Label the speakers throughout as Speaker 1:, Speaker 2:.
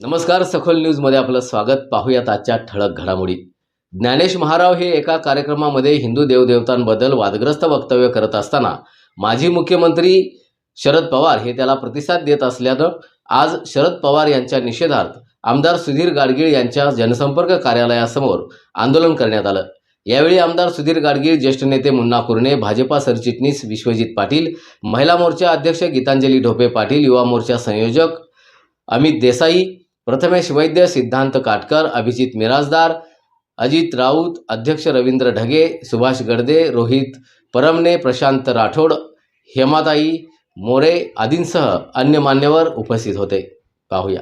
Speaker 1: नमस्कार सखोल न्यूजमध्ये आपलं स्वागत. पाहूयात आजच्या ठळक घडामोडी. ज्ञानेश महाराव हे एका कार्यक्रमामध्ये हिंदू देवदेवतांबद्दल वादग्रस्त वक्तव्य करत असताना माजी मुख्यमंत्री शरद पवार हे त्याला प्रतिसाद देत असल्यानं आज शरद पवार यांच्या निषेधार्थ आमदार सुधीर गाडगीळ यांच्या जनसंपर्क कार्यालयासमोर आंदोलन करण्यात आलं. यावेळी आमदार सुधीर गाडगीळ ज्येष्ठ नेते मुन्ना कुरणे भाजपा सरचिटणीस विश्वजित पाटील महिला मोर्चा अध्यक्ष गीतांजली ढोपे पाटील युवा मोर्चा संयोजक अमित देसाई प्रथमेश वैद्य सिद्धांत काटकर अभिजित मिराजदार अजित राऊत अध्यक्ष रवींद्र ढगे सुभाष गडदे रोहित परमने प्रशांत राठोड हेमाताई मोरे आदींसह अन्य मान्यवर उपस्थित होते. पाहूया.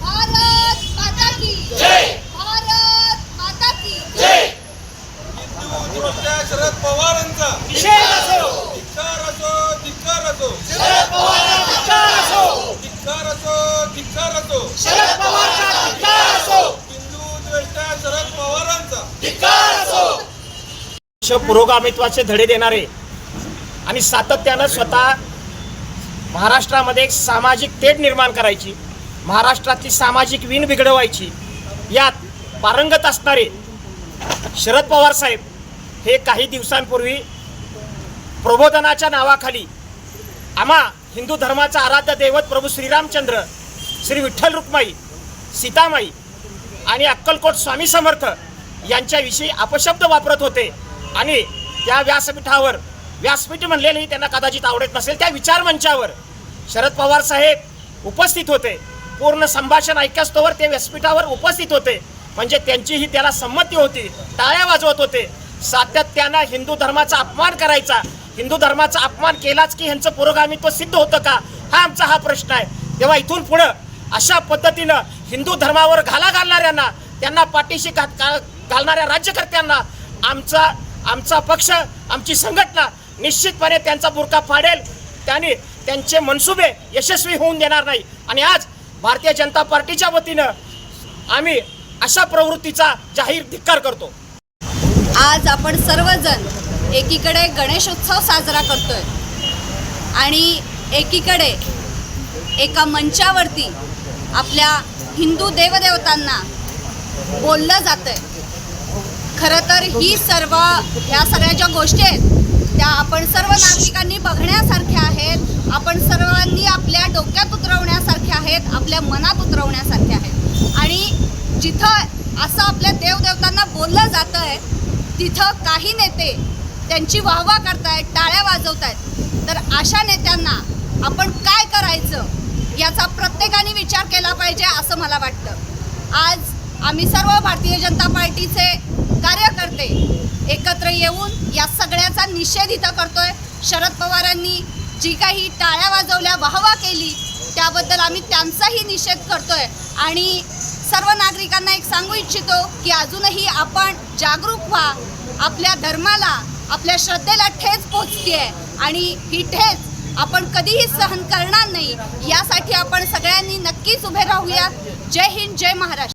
Speaker 2: भारत माता की जय! भारत माता की जय!
Speaker 3: हिंदुत्वच्या शरद पवारांचा
Speaker 4: निषेध असो
Speaker 3: धिक्कार असो धिक्कार असो
Speaker 4: शरद पवारचा धिक्कार असो
Speaker 3: धिक्कार असो धिक्कार असो
Speaker 4: शरद पवारचा धिक्कार असो.
Speaker 3: शरद पवारांचा.
Speaker 4: धिक्कार असो. पुरोगामित्वाचे धडे देणारे आणि सातत्यानं स्वतः महाराष्ट्रामध्ये एक सामाजिक तेढ निर्माण करायची महाराष्ट्रातली सामाजिक विण बिघडवायची यात पारंगत असणारे शरद पवार साहेब हे काही दिवसांपूर्वी प्रबोधनाच्या नावाखाली आम्हा हिंदू धर्माचा आराध्य दैवत प्रभू श्रीरामचंद्र श्री विठ्ठल रुक्माई सीतामाई आणि अक्कलकोट स्वामी समर्थ यांच्याविषयी अपशब्द वापरत होते. आणि त्या व्यासपीठावर व्यासपीठ म्हणलेलंही त्यांना कदाचित आवडत नसेल त्या विचारमंचावर शरद पवार साहेब उपस्थित होते. पूर्ण संभाषण ऐकस्तोवर ते व्यासपीठावर उपस्थित होते. म्हणजे त्यांचीही त्याला संमती होती टाळ्या वाजवत होते. सातत्यानं हिंदू धर्माचा अपमान करायचा. हिंदू धर्माचा अपमान केलाच की ह्यांचं पुरोगामित्व सिद्ध होतं का? हा आमचा हा प्रश्न आहे. तेव्हा इथून पुढं अशा पद्धतीनं हिंदू धर्मावर घाला घालणाऱ्यांना त्यांना पाठीशी घात घालणाऱ्या राज्यकर्त्यांना आमचा आमचा पक्ष आमची संघटना निश्चितपणे त्यांचा बुरका फाडेल. त्यांनी त्यांचे मनसुबे यशस्वी होऊन देणार नाही. आणि आज भारतीय जनता पार्टीच्या वतीनं आम्ही अशा प्रवृत्तीचा जाहीर धिक्कार करतो.
Speaker 2: आज आपण सर्वजण एकीकडे गणेशोत्सव साजरा करतोय. आणि एकीकडे एका मंचावरती आपल्या हिंदू देवदेवतांना बोललं जातं खरं तर ही सर्व ह्या सगळ्या ज्या गोष्टी आहेत त्या आपण सर्व नागरिकांनी बघण्यासारख्या आहेत. आपण सर्वांनी आपल्या डोक्यात उतरवण्यासारख्या आहेत आपल्या मनात उतरवण्यासारख्या आहेत. आणि जिथं असं आपल्या देवदेवतांना बोललं जातं आहे तिथं काही नेते त्यांची वाहवा करतायत टाळ्या वाजवतायत. तर अशा नेत्यांना आपण काय करायचं याचा प्रत्येकाने विचार केला पाहिजे असं मला वाटतं. आज आम्ही सर्व भारतीय जनता पार्टीचे कार्यकर्ते एकत्र येऊन या सगळ्याचा निषेध इथं करतोय. शरद पवारांनी जी काही टाळ्या वाजवल्या वाहवा केली त्याबद्दल आम्ही त्यांचाही निषेध करतोय. आणि सर्व नागरिकांना एक सांगू इच्छितो की अजूनही आपण जागरूक व्हा. आपल्या धर्माला आपल्या श्रद्धेला ठेच पोचते आणि ही ठेच आपण कधीही सहन करणार नाही. यासाठी आपण सगळ्यांनी नक्कीच उभे राहूया. जय हिंद जय महाराष्ट्र.